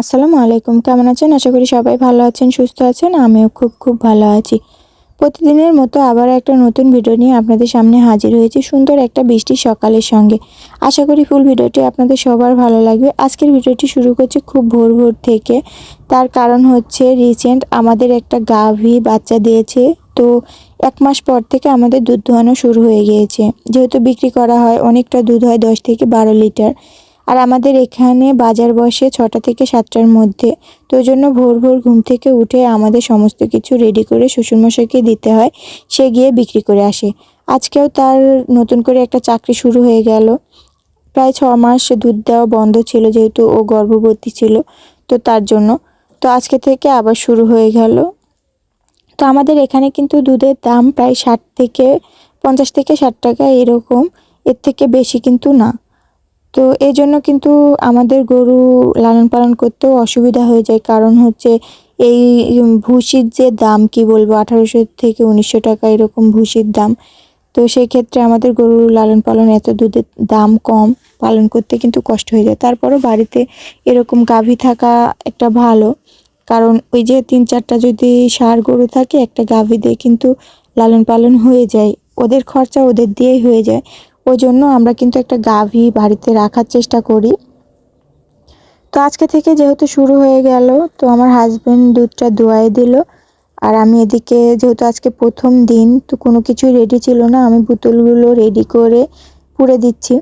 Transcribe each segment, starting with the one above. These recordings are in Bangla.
আসসালামু আলাইকুম। কেমন আছেন? আশা করি সবাই ভালো আছেন, সুস্থ আছেন। আমিও খুব খুব ভালো আছি। প্রতিদিনের মতো আবার একটা নতুন ভিডিও নিয়ে আপনাদের সামনে হাজির হয়েছি সুন্দর একটা বৃষ্টির সকালের সঙ্গে। আশা করি ফুল ভিডিওটি আপনাদের সবার ভালো লাগবে। আজকের ভিডিওটি শুরু করছি খুব ভোর ভোর থেকে। তার কারণ হচ্ছে রিসেন্ট আমাদের একটা গাভী বাচ্চা দিয়েছে। তো এক মাস পর থেকে আমাদের দুধ দোহানো শুরু হয়ে গিয়েছে। যেহেতু বিক্রি করা হয়, অনেকটা দুধ হয়, দশ থেকে বারো লিটার। আর আমাদের এখানে বাজার বসে ছটা থেকে সাতটার মধ্যে। তো জন্য ভোর ভোর ঘুম থেকে উঠে আমাদের সমস্ত কিছু রেডি করে শ্বশুরমশাইকে দিতে হয়। সে গিয়ে বিক্রি করে আসে। আজকেও তার নতুন করে একটা চাকরি শুরু হয়ে গেল। প্রায় ছ মাস দুধ দেওয়া বন্ধ ছিল যেহেতু ও গর্ভবতী ছিল তো তার জন্য। তো আজকে থেকে আবার শুরু হয়ে গেল। তো আমাদের এখানে কিন্তু দুধের দাম প্রায় ষাট থেকে পঞ্চাশ থেকে ষাট টাকা এরকম। এর থেকে বেশি কিন্তু না। তো এই জন্য কিন্তু আমাদের গরু লালন পালন করতেও অসুবিধা হয়ে যায়। কারণ হচ্ছে এই ভুসির যে দাম কি বলব, আঠারোশো থেকে উনিশশো টাকা এরকম ভুসির দাম। তো সেই ক্ষেত্রে আমাদের গরু লালন পালন এত দুধের দাম কম, পালন করতে কিন্তু কষ্ট হয়ে যায়। তারপরও বাড়িতে এরকম গাভী থাকা একটা ভালো। কারণ ওই যে তিন চারটা যদি ষাঁড় গরু থাকে, একটা গাভী দিয়ে কিন্তু লালন পালন হয়ে যায়। ওদের খরচা ওদের দিয়েই হয়ে যায়। ওই জন্য আমরা কিন্তু একটা গাভী বাড়িতে রাখার চেষ্টা করি। তো আজকে থেকে যেহেতু শুরু হয়ে গেল, তো আমার হাজব্যান্ড দুধটা দোয়াই দিল। আর আমি এদিকে, যেহেতু আজকে প্রথম দিন, তো কোনো কিছুই রেডি ছিল না, আমি বোতলগুলো রেডি করে পুড়ে দিচ্ছি।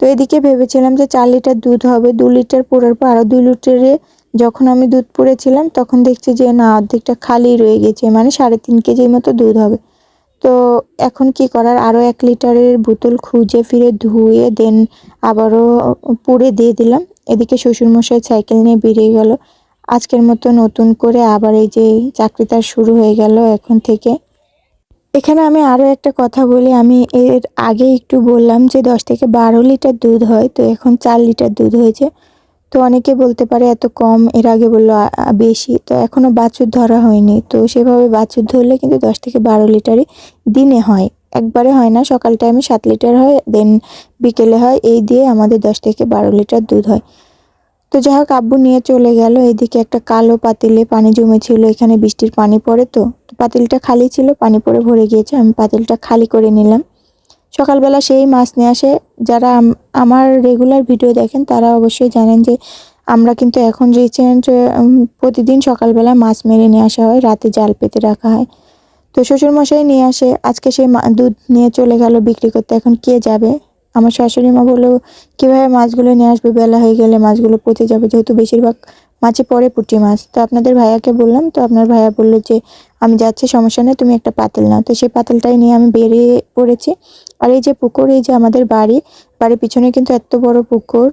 তো এদিকে ভেবেছিলাম যে চার লিটার দুধ হবে, দু লিটার পোড়ার পর আরও দুই লিটারে যখন আমি দুধ পুড়েছিলাম, তখন দেখছি যে না, অর্ধেকটা খালি রয়ে গেছে মানে সাড়ে তিন কেজির মতো দুধ হবে। তো এখন কি করার? আরও এক লিটারের বোতল খুঁজে ফিরে ধুয়ে দেন, আবারও পুড়ে দিয়ে দিলাম। এদিকে শ্বশুরমশাই সাইকেল নিয়ে বেরিয়ে গেল। আজকের মতো নতুন করে আবার এই যে চাকরি তার শুরু হয়ে গেল এখন থেকে। এখানে আমি আরও একটা কথা বলি। আমি এর আগে একটু বললাম যে দশ থেকে বারো লিটার দুধ হয়, তো এখন চার লিটার দুধ হয়েছে। তো অনেকে বলতে পারে এত কম, এর আগে বলল বেশি। তো এখনও বাছুর ধরা হয়নি। তো সেভাবে বাছুর ধরলে কিন্তু দশ থেকে বারো লিটারই দিনে হয়। একবারে হয় না, সকাল টাইমে সাত লিটার হয় দেন বিকেলে হয়। এই দিয়ে আমাদের দশ থেকে বারো লিটার দুধ হয়। তো যাই হোক, আব্বু নিয়ে চলে গেল। এদিকে একটা কালো পাতিলে পানি জমেছিল, এখানে বৃষ্টির পানি পড়ে তো পাতিলটা খালি ছিল, পানি পড়ে ভরে গিয়েছে। আমি পাতিলটা খালি করে নিলাম। সকালবেলা সেই মাছ নিয়ে আসে। যারা আমার রেগুলার ভিডিও দেখেন, তারা অবশ্যই জানেন যে আমরা কিন্তু এখন রিসেন্ট প্রতিদিন সকালবেলা মাছ মেরে নিয়ে আসা হয়, রাতে জাল পেতে রাখা হয়। তো শ্বশুরমশাই নিয়ে আসে, আজকে সেই দুধ নিয়ে চলে গেল বিক্রি করতে, এখন কে যাবে? আমার শাশুড়ি মা বলল, কীভাবে মাছগুলো নিয়ে আসবে? বেলা হয়ে গেলে মাছগুলো পচে যাবে, যেহেতু বেশিরভাগ মাছে পড়ে পুঁটি মাছ। তো আপনাদের ভাইয়াকে বললাম, তো আপনার ভাইয়া বলল যে আমি যাচ্ছি, সমস্যা নেই, তুমি একটা পাতিল নাও। তো সেই পাতিলটাই নিয়ে আমি বেরিয়ে পড়েছি। আর এই যে পুকুর, এই যে আমাদের বাড়ি, বাড়ির পিছনে কিন্তু এত বড় পুকুর।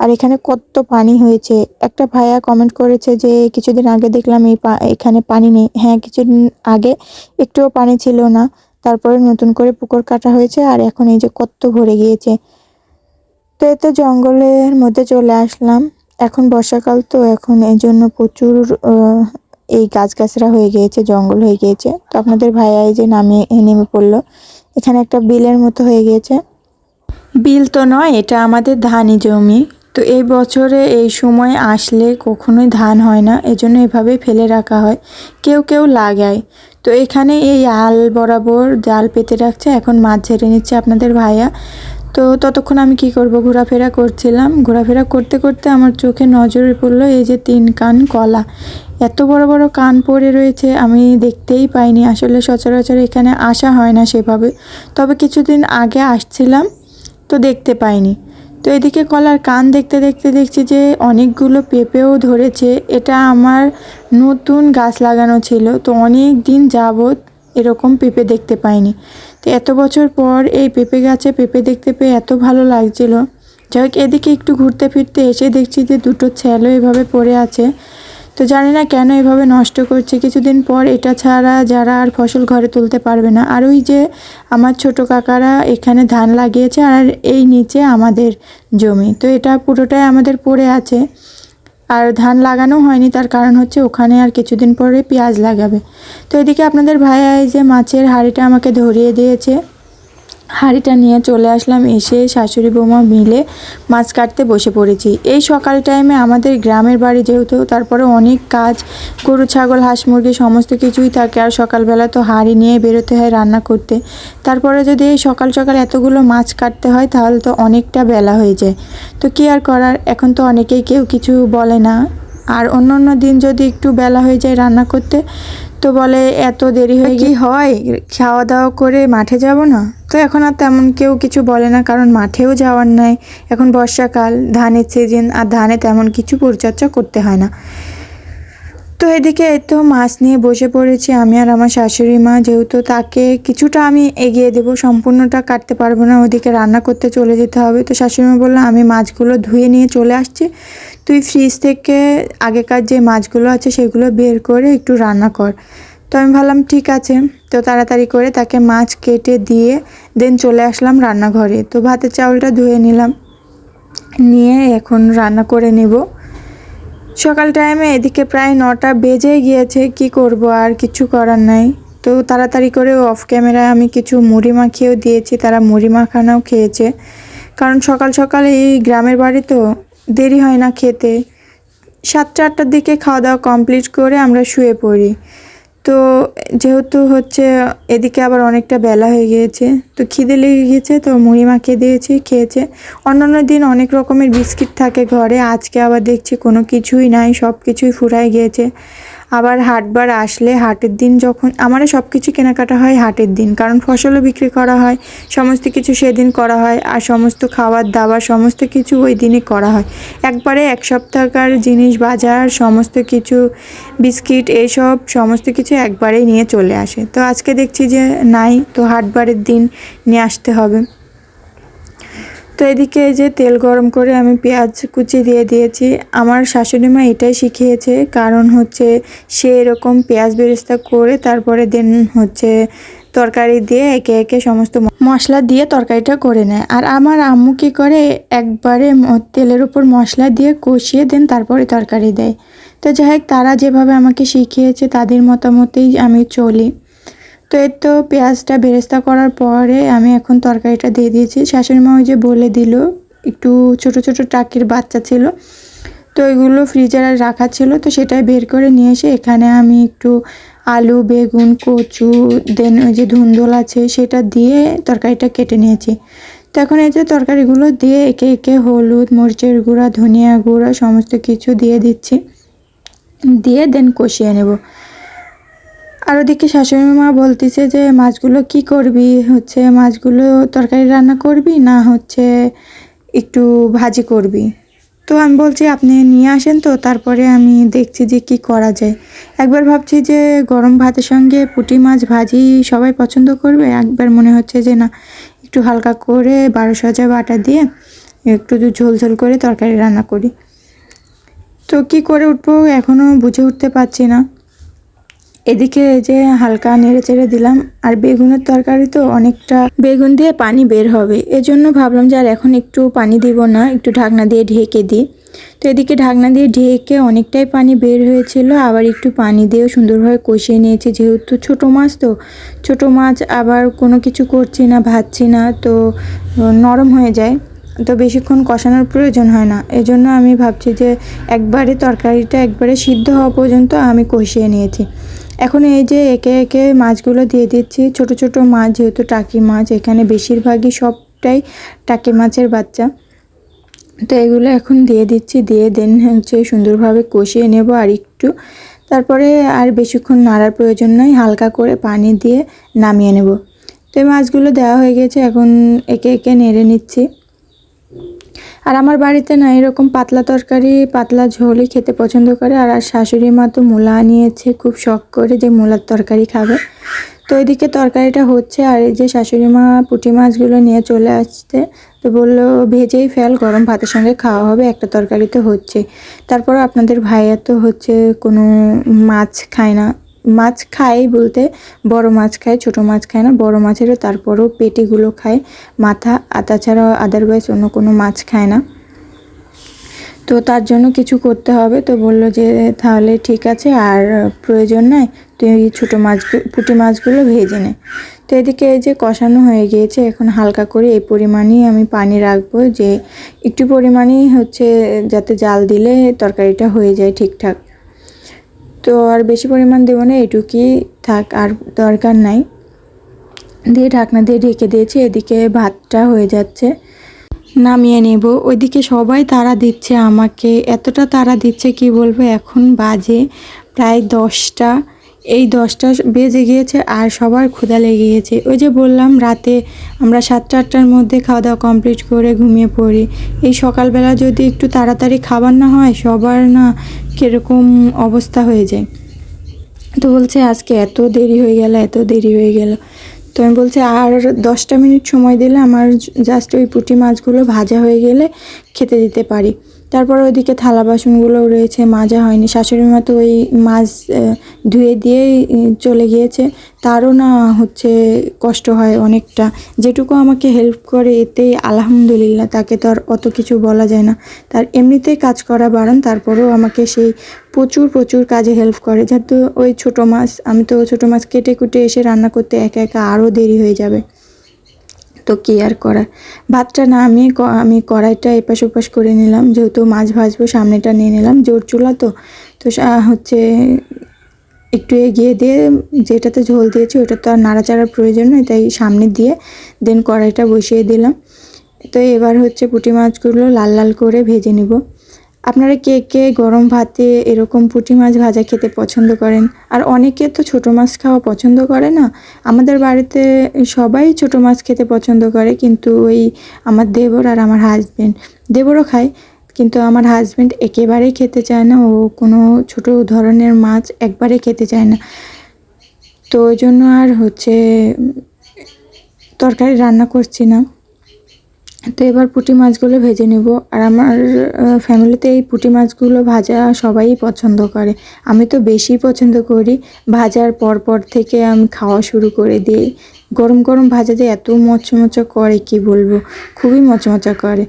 আর এখানে কত পানি হয়েছে। একটা ভাইয়া কমেন্ট করেছে যে, কিছুদিন আগে দেখলাম এই এখানে পানি নেই। হ্যাঁ কিছুদিন আগে একটুও পানি ছিল না। তারপরে নতুন করে পুকুর কাটা হয়েছে আর এখন এই যে কত ভরে গিয়েছে। তো এতে জঙ্গলের মধ্যে চলে আসলাম। এখন বর্ষাকাল, তো এখন এই জন্য প্রচুর এই গাছগাছরা হয়ে গিয়েছে, জঙ্গল হয়ে গিয়েছে। তো আপনাদের ভাইয়া এই যে নামিয়ে নেমে পড়ল। এখানে একটা বিলের মতো হয়ে গিয়েছে। বিল তো নয়, এটা আমাদের ধানি জমি। তো এই বছরে এই সময় আসলে কখনোই ধান হয় না, এজন্য এভাবেই ফেলে রাখা হয়। কেউ কেউ লাগায়। তো এখানে এই আল বরাবর জাল পেতে রাখছে, এখন মাছ ঝেড়ে নিচ্ছে আপনাদের ভাইয়া। তো ততক্ষণ আমি কি করব? ঘোরাফেরা করছিলাম। ঘোরাফেরা করতে করতে আমার চোখে নজরে পড়ল এই যে তিন কান কলা। এত বড় বড় কান পড়ে রয়েছে, আমি দেখতেই পাইনি। আসলে সচরাচর এখানে আসা হয় না সেভাবে। তবে কিছুদিন আগে আসছিলাম, তো দেখতে পাইনি। তো এদিকে কলার কান দেখতে দেখতে দেখছি যে অনেকগুলো পেঁপেও ধরেছে। এটা আমার নতুন গাছ লাগানো ছিল, তো অনেক দিন যাবৎ এরকম পেঁপে দেখতে পাইনি। তো এত বছর পর এই পেঁপে গাছে পেঁপে দেখতে পেয়ে এত ভালো লাগছিল। যাই হোক, এদিকে একটু ঘুরতে ফিরতে এসে দেখছি যে দুটো ছেলো এভাবে পড়ে আছে। তো জানি না কেন এভাবে নষ্ট করছে। কিছুদিন পর এটা ছাড়া যারা আর ফসল ঘরে তুলতে পারবে না। আর ওই যে আমার ছোট কাকারা এখানে ধান লাগিয়েছে আর এই নিচে আমাদের জমি। তো এটা পুরোটাই আমাদের পড়ে আছে। আর ধান লাগানো হয়নি, তার কারণ হচ্ছে ওখানে আর কিছুদিন পরে পেঁয়াজ লাগাবে। তো এদিকে আপনাদের ভাইয়া এই যে মাছের হাঁড়িটা আমাকে ধরিয়ে দিয়েছে। হাঁড়িটা নিয়ে চলে আসলাম এসে শাশুড়ি বৌমা মিলে মাছ কাটতে বসে পড়েছি। এই সকাল টাইমে আমাদের গ্রামের বাড়ি যেহেতু তারপরে অনেক কাজ গরু ছাগল হাঁস মুরগি সমস্ত কিছুই থাকে। আর সকালবেলা তো হাঁড়ি নিয়ে বেরোতে হয় রান্না করতে। তারপরে যদি এই সকাল সকাল এতগুলো মাছ কাটতে হয় তাহলে তো অনেকটা বেলা হয়ে যায়। তো কী আর করার? এখন তো অনেকেই কেউ কিছু বলে না। আর অন্য অন্য দিন যদি একটু বেলা হয়ে যায় রান্না করতে তো বলে এত দেরি হয়ে কি হয়? খাওয়া দাওয়া করে মাঠে যাব না? তো এখন আর তেমন কেউ কিছু বলে না, কারণ মাঠেও যাওয়ার নাই। এখন বর্ষাকাল, ধানের সিজন আর ধানে তেমন কিছু পরিচর্যা করতে হয় না। তো এদিকে তো মাছ নিয়ে বসে পড়েছি আমি আর আমার শাশুড়ি মা, যেহেতু তাকে কিছুটা আমি এগিয়ে দেব, সম্পূর্ণটা কাটতে পারব না, ওদিকে রান্না করতে চলে যেতে হবে। তো শাশুড়ি মা বলল, আমি মাছগুলো ধুয়ে নিয়ে চলে আসছি। তুই ফ্রিজ থেকে আগেকার যে মাছগুলো আছে, সেগুলো বের করে একটু রান্না কর। তো আমি ভাবলাম, ঠিক আছে। তো তাড়াতাড়ি করে তাকে মাছ কেটে দিয়ে দেন চলে আসলাম রান্নাঘরে। তো ভাতের চাউলটা ধুয়ে নিলাম। নিয়ে এখন রান্না করে নেব। সকাল টাইমে এদিকে প্রায় নটা বেজে গিয়েছে, কি করব আর কিছু করার নাই। তো তাড়াতাড়ি করে অফ ক্যামেরায় আমি কিছু মুড়ি মাখিয়েও দিয়েছি, তারা মুড়ি মাখানাও খেয়েছে। কারণ সকাল সকাল এই গ্রামের বাড়ি তো দেরি হয় না খেতে। সাতটা আটটার দিকে খাওয়া দাওয়া কমপ্লিট করে আমরা শুয়ে পড়ি। তো যেহেতু হচ্ছে এদিকে আবার অনেকটা বেলা হয়ে গিয়েছে, তো খিদে লেগে গিয়েছে, তো মুড়ি মাখিয়ে দিয়েছি, খেয়েছে। অন্যান্য দিন অনেক রকমের বিস্কিট থাকে ঘরে, আজকে আবার দেখছি কোনো কিছুই নাই সব কিছুই ফুরাই গিয়েছে। আবার হাটবার আসলে হাটের দিন যখন, আমারও সব কিছু কেনাকাটা হয় হাটের দিন, কারণ ফসলও বিক্রি করা হয়, সমস্ত কিছু সেদিন করা হয়, আর সমস্ত খাবার দাবার সমস্ত কিছু ওই দিনই করা হয়। একবারে এক সপ্তাহকার জিনিস, বাজার, সমস্ত কিছু, বিস্কিট এইসব সমস্ত কিছু একবারেই নিয়ে চলে আসে। তো আজকে দেখছি যে নাই, তো হাটবারের দিন নিয়ে আসতে হবে। তো এদিকে যে তেল গরম করে আমি পেঁয়াজ কুচি দিয়ে দিয়েছি। আমার শাশুড়ি মা এটাই শিখিয়েছে, কারণ হচ্ছে সে এরকম পেঁয়াজ বেরেস্তা করে তারপরে দেন হচ্ছে তরকারি দিয়ে একে একে সমস্ত মশলা দিয়ে তরকারিটা করে নেয়। আর আমার আম্মু কী করে, একবারে তেলের উপর মশলা দিয়ে কষিয়ে দেন, তারপরে তরকারি দেয়। তো যাই তারা যেভাবে আমাকে শিখিয়েছে, তাদের মতামতেই আমি চলি। তো এর তো পেঁয়াজটা বেরেস্তা করার পরে আমি এখন তরকারিটা দিয়ে দিয়েছি। শাশুড়ি মা ওই যে বলে দিল, একটু ছোট ছোট টাকির বাচ্চা ছিল, তো এগুলো ফ্রিজারে রাখা ছিল, তো সেটাই বের করে নিয়ে এসে এখানে আমি একটু আলু, বেগুন, কচু দেন ওই যে ধুন্দল আছে সেটা দিয়ে তরকারিটা কেটে নিয়েছি। তো এখন এই যে তরকারিগুলো দিয়ে একে একে হলুদ, মরিচের গুঁড়া, ধনিয়া গুঁড়া সমস্ত কিছু দিয়ে দিচ্ছি। দিয়ে দেন কষিয়ে নেব। আর ওদিকে শাশুড়ি মা বলতেছে যে, মাছগুলো কি করবি? হচ্ছে মাছগুলো তরকারি রান্না করবি না হচ্ছে একটু ভাজি করবি? তো আমি বলছি, আপনি নিয়ে আসেন তো, তারপরে আমি দেখছি যে কি করা যায়। একবার ভাবছি যে, গরম ভাতের সঙ্গে পুঁটি মাছ ভাজি সবাই পছন্দ করবে। একবার মনে হচ্ছে যে, না, একটু হালকা করে বারো সাজা বাটা দিয়ে একটু ঝোল ঝোল করে তরকারি রান্না করি। তো কি করে উঠবো এখনও বুঝে উঠতে পারছি না। এদিকে যে হালকা নেড়ে চেড়ে দিলাম, আর বেগুনের তরকারি তো অনেকটা বেগুন দিয়ে পানি বের হবে। এজন্য ভাবলাম যে আর এখন একটু পানি দিব না, একটু ঢাকনা দিয়ে ঢেকে দিই। তো এদিকে ঢাকনা দিয়ে ঢেকে অনেকটাই পানি বের হয়েছিল, আবার একটু পানি দিয়েও সুন্দরভাবে কষিয়ে নিয়েছি, যেহেতু ছোট মাছ তো। ছোট মাছ আবার কোনো কিছু করছি না, ভাজছি না, তো নরম হয়ে যায়। তো বেশিক্ষণ কষানোর প্রয়োজন হয় না। এজন্য আমি ভাবছি যে একবারে তরকারিটা একবারে সিদ্ধ হওয়া পর্যন্ত আমি কষিয়ে নিয়েছি। এখন এই যে একে একে মাছগুলো দিয়ে দিচ্ছি। ছোট ছোট মাছ, যেহেতু টাকি মাছ, এখানে বেশিরভাগই সবটাই টাকি মাছের বাচ্চা। তো এগুলো এখন দিয়ে দিচ্ছি, দিয়ে দেন হচ্ছে সুন্দরভাবে কষিয়ে নেব আর একটু তারপরে আর বেশিক্ষণ নাড়ার প্রয়োজন নয় হালকা করে পানি দিয়ে নামিয়ে নেব। তো এই মাছগুলো দেওয়া হয়ে গেছে, এখন একে একে নেড়ে নিচ্ছি। আর আমার বাড়িতে না এরকম পাতলা তরকারি, পাতলা ঝোলই খেতে পছন্দ করে। আর আর শাশুড়ি মা তো মূলা নিয়েছে খুব শখ করে যে মূলার তরকারি খাবে। তো এদিকে তরকারিটা হচ্ছে আর এই যে শাশুড়ি মা পুঁটি মাছগুলো নিয়ে চলে আসতে তো বলল ভেজেই ফেল, গরম ভাতের সঙ্গে খাওয়া হবে, একটা তরকারি তো হচ্ছে তারপর আপনাদের ভাইয়া তো হচ্ছে কোনো মাছ খায় না। মাছ খায় বলতে, বড় মাছ খায়, ছোট মাছ খায় না, বড় মাছেরও তারপরেও পেটিগুলো খায়। মাথা আর তাছাড়া আদারওয়াইজ অন্য কোনো মাছ খায় না। তো তার জন্য কিছু করতে হবে। তো বলল যে, তাহলে ঠিক আছে, আর প্রয়োজন নয় তুই ছোটো মাছগুলো পুঁটি মাছগুলো ভেজে নে। তো এদিকে এই যে কষানো হয়ে গিয়েছে, এখন হালকা করে এই পরিমাণই আমি পানি রাখব যে, একটু পরিমাণই হচ্ছে, যাতে জাল দিলে তরকারিটা হয়ে যায় ঠিকঠাক। তো আর বেশি পরিমাণ দেবো না, এটুকুই থাক, আর দরকার নাই। দিয়ে ঢাকনা দিয়ে ঢেকে দিয়েছি, এদিকে ভাতটা হয়ে যাচ্ছে। নামিয়ে নেব। ওইদিকে সবাই তারা দিচ্ছে আমাকে। এতটা তারা দিচ্ছে, কি বলব? এখন বাজে প্রায় দশটা। এই দশটা বেজে গিয়েছে আর সবার ক্ষুধা লেগে গিয়েছে। ওই যে বললাম, রাতে আমরা সাতটা আটটার মধ্যে খাওয়া দাওয়া কমপ্লিট করে ঘুমিয়ে পড়ি। এই সকালবেলা যদি একটু তাড়াতাড়ি খাবার না হয়, সবার না কীরকম অবস্থা হয়ে যায়। তো বলছে, আজকে এত দেরি হয়ে গেল, এত দেরি হয়ে গেল। তো আমি বলছি, আর দশটা মিনিট সময় দিলে আমার জাস্ট ওই পুঁটি মাছগুলো ভাজা হয়ে গেলে খেতে দিতে পারি। তারপর ওইদিকে থালা বাসনগুলোও রয়েছে, মাজা হয়নি। শাশুড়ি মা তো ওই মাছ ধুয়ে দিয়েই চলে গিয়েছে। তারও না হচ্ছে কষ্ট হয় অনেকটা। যেটুকু আমাকে হেল্প করে এতেই আলহামদুলিল্লাহ, তাকে তো আর অত কিছু বলা যায় না। তার এমনিতেই কাজ করা বারণ, তারপরেও আমাকে সেই প্রচুর প্রচুর কাজে হেল্প করে। যেহেতু ওই ছোট মাছ, আমি তো ছোট মাছ কেটে কুটে এসে রান্না করতে একা একা আরও দেরি হয়ে যাবে। তো কি আর করা ভাতটা না, আমি আমি কড়াইটা এপাশ ওপাশ করে নিলাম, যেহেতু মাছ ভাজবো, সামনেটা নিয়ে নিলাম, জোর চুলা তো। তো হচ্ছে একটু এগিয়ে দিয়ে যেটাতে ঝোল দিয়েছি, ওটা তো আর নাড়াচাড়ার প্রয়োজন নয় তাই সামনে দিয়ে দেন কড়াইটা বসিয়ে দিলাম। তো এবার হচ্ছে পুঁটি মাছগুলো লাল লাল করে ভেজে নিব। আপনারা কে কে গরম ভাতে এরকম পুঁটি মাছ ভাজা খেতে পছন্দ করেন? আর অনেকে তো ছোটো মাছ খাওয়া পছন্দ করে না। আমাদের বাড়িতে সবাই ছোটো মাছ খেতে পছন্দ করে, কিন্তু ওই আমার দেবর আর আমার হাজবেন্ড দেবরও খায়, কিন্তু আমার হাজব্যান্ড একেবারেই খেতে চায় না। ও কোনো ছোট ধরনের মাছ একবারে খেতে চায় না। তো ওই জন্য আর হচ্ছে, তরকারি রান্না করছি না। তো এবার পুঁটি মাছগুলো ভেজে নেব। আর আমার ফ্যামিলিতে এই পুঁটি মাছগুলো ভাজা সবাই পছন্দ করে। আমি তো বেশি পছন্দ করি। ভাজার পর পর থেকে আমি খাওয়া শুরু করে দিই। গরম গরম ভাজা যে এত মচমচা করে, কি বলব? খুবই মচমচা করে।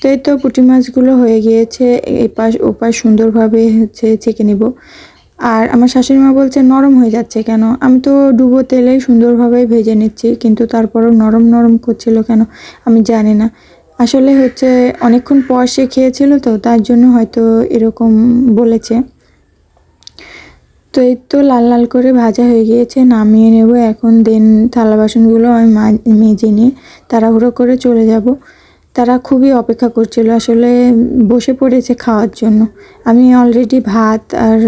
তো এই তো পুঁটি মাছগুলো হয়ে গিয়েছে। এপাশ ওপাশ সুন্দরভাবে হচ্ছে ছেঁকে নেব। আর আমার শাশুড়ি মা বলছে, নরম হয়ে যাচ্ছে কেন? আমি তো ডুবো তেলে সুন্দরভাবে ভেজে নিচ্ছি, কিন্তু তারপরও নরম নরম করছিল কেন আমি জানি না। আসলে হচ্ছে অনেকক্ষণ পর সে খেয়েছিল তো, তার জন্য হয়তো এরকম বলেছে। তো এই তো লাল লাল করে ভাজা হয়ে গিয়েছে, নামিয়ে নেব এখন। দেন থালা বাসনগুলো আমি মেজে নিয়ে তাড়াহুড়ো করে চলে যাব। তারা খুবই অপেক্ষা করছিল, আসলে বসে পড়েছে খাওয়ার জন্য। আমি অলরেডি ভাত আর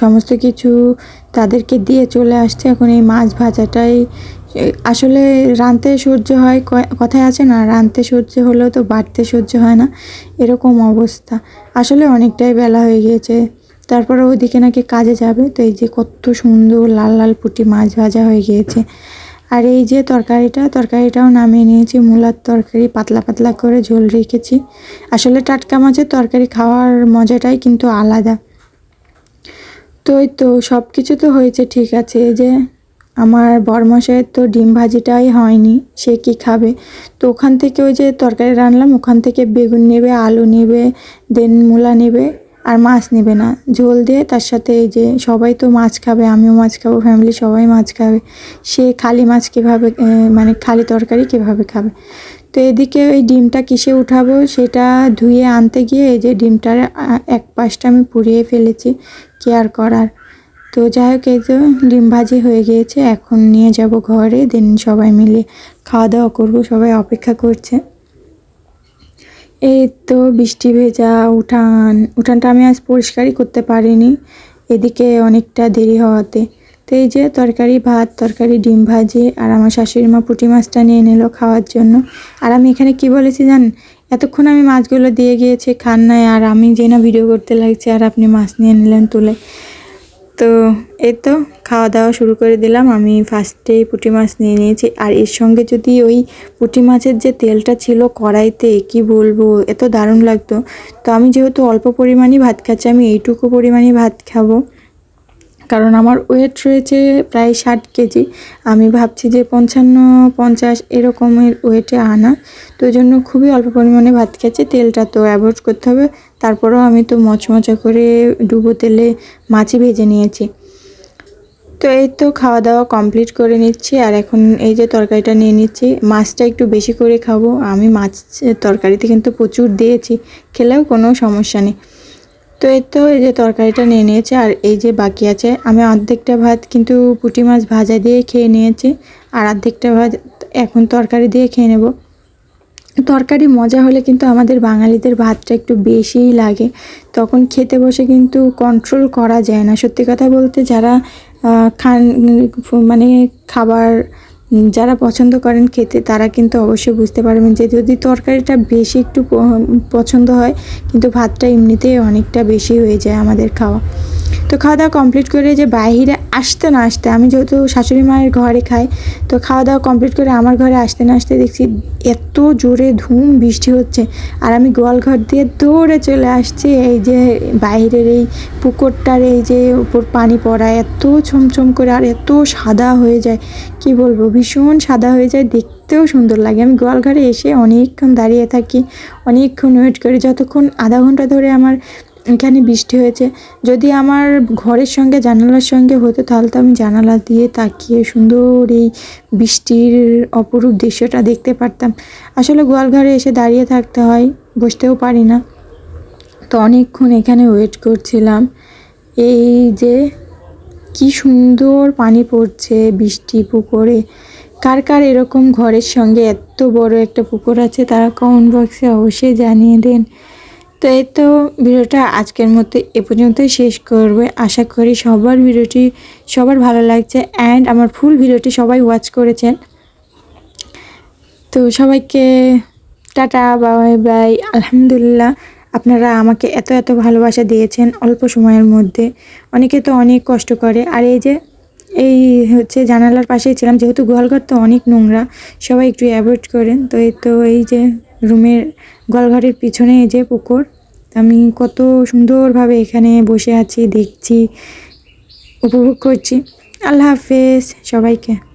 সমস্ত কিছু তাদেরকে দিয়ে চলে আসছে। এখন এই মাছ ভাজাটাই, আসলে রাঁধতে সহ্য হয় কথায় আছে না, রাঁধতে সহ্য হলেও তো বাড়তে সহ্য হয় না, এরকম অবস্থা। আসলে অনেকটাই বেলা হয়ে গিয়েছে। তারপরে ওইদিকে নাকি কাজে যাবে, তো এই যে কত সুন্দর লাল লাল পুঁটি মাছ ভাজা হয়ে গিয়েছে। আর এই যে তরকারিটা, তরকারিটাও নামিয়ে নিয়েছি, মূলার তরকারি পাতলা পাতলা করে ঝোল রেখেছি। আসলে টাটকা মাছের তরকারি খাওয়ার মজাটাই কিন্তু আলাদা। তো এই তো সব কিছু তো হয়েছে, ঠিক আছে। যে আমার বরমশাইয়ের তো ডিম ভাজিটাই হয়নি, সে কি খাবে? তো ওখান থেকে ওই যে তরকারি রান্নালাম ওখান থেকে বেগুন নেবে, আলু নেবে, দেন মূলা নেবে, আর মাছ নেবে না। ঝোল দিয়ে তার সাথে এই যে সবাই তো মাছ খাবে, আমিও মাছ খাব ফ্যামিলি সবাই মাছ খাবে। সে খালি মাছ কীভাবে মানে খালি তরকারি কীভাবে খাবে? তো এদিকে ওই ডিমটা কিসে উঠাবো, সেটা ধুয়ে আনতে গিয়ে এই যে ডিমটার এক পাশটা আমি পুড়িয়ে ফেলেছি। কেয়ার করার? তো যাই হোক, এই তো ডিম ভাজি হয়ে গিয়েছে। এখন নিয়ে যাব ঘরে, দেন সবাই মিলে খাওয়া দাওয়া করব, সবাই অপেক্ষা করছে। এই তো বৃষ্টি ভেজা, উঠান, উঠানটা আমি আজ পরিষ্কারই করতে পারিনি। এদিকে অনেকটা দেরি হওয়াতে। তো এই যে তরকারি ভাত, তরকারি ডিম ভাজি, আর আমার শাশুড়ি মা পুঁটি মাছটা নিয়ে নিল খাওয়ার জন্য। আর আমি এখানে কি বলেছি জানেন? এতক্ষণ আমি মাছগুলো দিয়ে গিয়েছি খান নাই আর আমি যে না ভিডিও করতে লাগছে, আর আপনি মাছ নিয়ে নিলেন তুলে। তো এই তো খাওয়া দাওয়া শুরু করে দিলাম। আমি ফার্স্টেই পুঁটি মাছ নিয়ে নিয়েছি। আর এর সঙ্গে যদি ওই পুঁটি মাছের যে তেলটা ছিল কড়াইতে, কি বলব, এত দারুণ লাগতো। তো আমি যেহেতু অল্প পরিমাণই ভাত খাচ্ছি, আমি এইটুকু পরিমাণই ভাত খাব। কারণ আমার ওয়েট রয়েছে প্রায় ষাট কেজি। আমি ভাবছি যে পঞ্চান্ন, পঞ্চাশ এরকমের ওয়েটে আনা। তো ওই জন্য খুবই অল্প পরিমাণে ভাত খাচ্ছি তেলটা তো অ্যাভয়েড করতে হবে। তারপরেও আমি তো মচমচা করে ডুবো তেলে মাছই ভেজে নিয়েছি। তো এই তো খাওয়া দাওয়া কমপ্লিট করে নিচ্ছি। আর এখন এই যে তরকারিটা নিয়ে নিচ্ছি, মাছটা একটু বেশি করে খাব। আমি মাছ, তরকারিতে কিন্তু প্রচুর দিয়েছি। খেলেও কোনো সমস্যা নেই। তো এই তো এই যে তরকারিটা নিয়ে নিয়েছে, আর এই যে বাকি আছে, আমি অর্ধেকটা ভাত কিন্তু পুঁটি মাছ ভাজা দিয়ে খেয়ে নিয়েছি, আর অর্ধেকটা ভাত এখন তরকারি দিয়ে খেয়ে নেব। তরকারি মজা হলে কিন্তু আমাদের বাঙালিদের ভাতটা একটু বেশিই লাগে, তখন খেতে বসে কিন্তু কন্ট্রোল করা যায় না। সত্যি কথা বলতে যারা খান মানে খাবার যারা পছন্দ করেন খেতে, তারা কিন্তু অবশ্যই বুঝতে পারবেন যে যদি তরকারিটা বেশি একটু পছন্দ হয়, কিন্তু ভাতটা এমনিতেই অনেকটা বেশি হয়ে যায় আমাদের খাওয়া। তো খাওয়া দাওয়া কমপ্লিট করে যে বাইরে আসতে না আসতে, আমি যেহেতু শাশুড়ি মায়ের ঘরে খাই, তো খাওয়া দাওয়া কমপ্লিট করে আমার ঘরে আসতে না আসতে দেখছি এত জোরে ধুম, বৃষ্টি হচ্ছে। আর আমি গোয়াল ঘর দিয়ে দৌড়ে চলে আসছি, এই যে বাইরের এই পুকুরটার এই যে উপর পানি পড়া, এত ছমছম করে আর এত সাদা হয়ে যায়। কি বলব, ভীষণ সাদা হয়ে যায়, দেখতেও সুন্দর লাগে। আমি গোয়াল ঘরে এসে অনেকক্ষণ দাঁড়িয়ে থাকি, অনেকক্ষণ ওয়েট করি, যতক্ষণ আধা ঘণ্টা ধরে আমার এখানে বৃষ্টি হয়েছে। যদি আমার ঘরের সঙ্গে, জানালার সঙ্গে হতো, তাহলে তো আমি জানালা দিয়ে তাকিয়ে সুন্দর এই বৃষ্টির অপরূপ দৃশ্যটা দেখতে পারতাম। আসলে গোয়ালঘরে এসে দাঁড়িয়ে থাকতে হয়, বসতেও পারি না। তো অনেকক্ষণ এখানে ওয়েট করছিলাম। এই যে কি সুন্দর পানি পড়ছে বৃষ্টি পুকুরে। কার কার এরকম ঘরের সঙ্গে এত বড় একটা পুকুর আছে, তারা কমেন্ট বক্সে অবশ্যই জানিয়ে দেন। তো এই তো ভিডিওটা আজকের মতো এ পর্যন্তই শেষ করবে। আশা করি সবার ভিডিওটি সবার ভালো লাগছে অ্যান্ড আমার ফুল ভিডিওটি সবাই ওয়াচ করেছেন। তো সবাইকে টাটা বাই বাই আলহামদুলিল্লাহ। আপনারা আমাকে এত এত ভালোবাসা দিয়েছেন অল্প সময়ের মধ্যে। অনেকে তো অনেক কষ্ট করে। আর এই যে, এই হচ্ছে জানালার পাশেই ছিলাম, যেহেতু গোয়ালঘর তো অনেক নোংরা, সবাই একটু অ্যাভয়েড করেন। তো এই তো এই যে রুমের গলঘরের পিছনে এই যে পুকুর, আমি কত সুন্দরভাবে এখানে বসে আছি, দেখছি, উপভোগ করছি। আল্লাহ হাফেজ সবাইকে।